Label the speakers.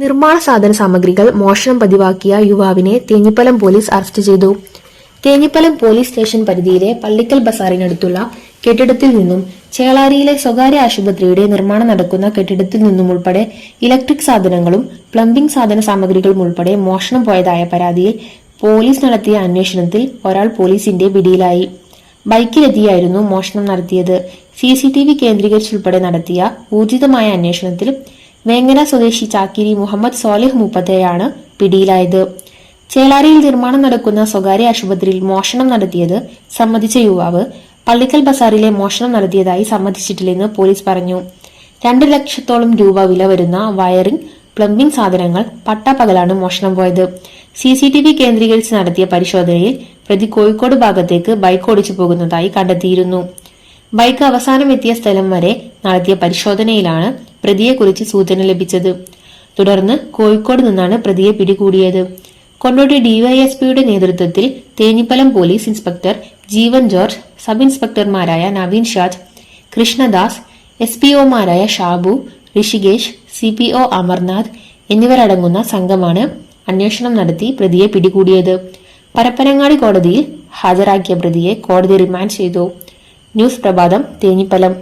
Speaker 1: നിർമ്മാണ സാധന സാമഗ്രികൾ മോഷണം പതിവാക്കിയ യുവാവിനെ തേഞ്ഞിപ്പലം പോലീസ് അറസ്റ്റ് ചെയ്തു. തേഞ്ഞിപ്പലം പോലീസ് സ്റ്റേഷൻ പരിധിയിലെ പള്ളിക്കൽ ബസാറിനടുത്തുള്ള കെട്ടിടത്തിൽ നിന്നും ചേളാരിയിലെ സ്വകാര്യ ആശുപത്രിയുടെ നിർമ്മാണം നടക്കുന്ന കെട്ടിടത്തിൽ നിന്നും ഉൾപ്പെടെ ഇലക്ട്രിക് സാധനങ്ങളും പ്ലംബിംഗ് സാധന സാമഗ്രികളും ഉൾപ്പെടെ മോഷണം പോയതായ പരാതിയിൽ പോലീസ് നടത്തിയ അന്വേഷണത്തിൽ ഒരാൾ പോലീസിന്റെ പിടിയിലായി. ബൈക്കിലെത്തിയായിരുന്നു മോഷണം നടത്തിയത്. സി സി ടി വി കേന്ദ്രീകരിച്ചുൾപ്പെടെ നടത്തിയ ഊർജിതമായ അന്വേഷണത്തിൽ വേങ്ങര സ്വദേശി ചാക്കിരി മുഹമ്മദ് സോലിഹ് മുപ്പത്തേഴാണ് പിടിയിലായത്. ചേളാരിയിൽ നിർമ്മാണം നടക്കുന്ന സ്വകാര്യ ആശുപത്രിയിൽ മോഷണം നടത്തിയത് സമ്മതിച്ച യുവാവ്. പള്ളിക്കൽ ബസാറിലെ മോഷണം നടത്തിയതായി സമ്മതിച്ചിട്ടില്ലെന്ന് പോലീസ് പറഞ്ഞു. രണ്ട് ലക്ഷത്തോളം രൂപ വില വരുന്ന വയറിംഗ് പ്ലംബിംഗ് സാധനങ്ങൾ പട്ടാപ്പകലാണ് മോഷണം പോയത്. സി സി ടി വി കേന്ദ്രീകരിച്ച് നടത്തിയ പരിശോധനയിൽ പ്രതി കോഴിക്കോട് ഭാഗത്തേക്ക് ബൈക്ക് ഓടിച്ചു പോകുന്നതായി കണ്ടെത്തിയിരുന്നു. ബൈക്ക് അവസാനം എത്തിയ സ്ഥലം വരെ നടത്തിയ പരിശോധനയിലാണ് പ്രതിയെക്കുറിച്ച് സൂചന ലഭിച്ചത്. തുടർന്ന് കോഴിക്കോട് നിന്നാണ് പ്രതിയെ പിടികൂടിയത്. കൊണ്ടോട്ടി ഡിവൈഎസ്പിയുടെ നേതൃത്വത്തിൽ Thenhipalam police inspector Jeevan George sub ഇൻസ്പെക്ടർമാരായ Naveen Shaj Krishnadas S P ഒമാരായ Shabu Rishikesh C P O Amarnath എന്നിവരടങ്ങുന്ന സംഘമാണ് അന്വേഷണം നടത്തി പ്രതിയെ പിടികൂടിയത്. പരപ്പനങ്ങാടി കോടതിയിൽ ഹാജരാക്കിയ പ്രതിയെ കോടതി റിമാൻഡ് ചെയ്തു. ന്യൂസ് പ്രഭാതം തേഞ്ഞിപ്പലം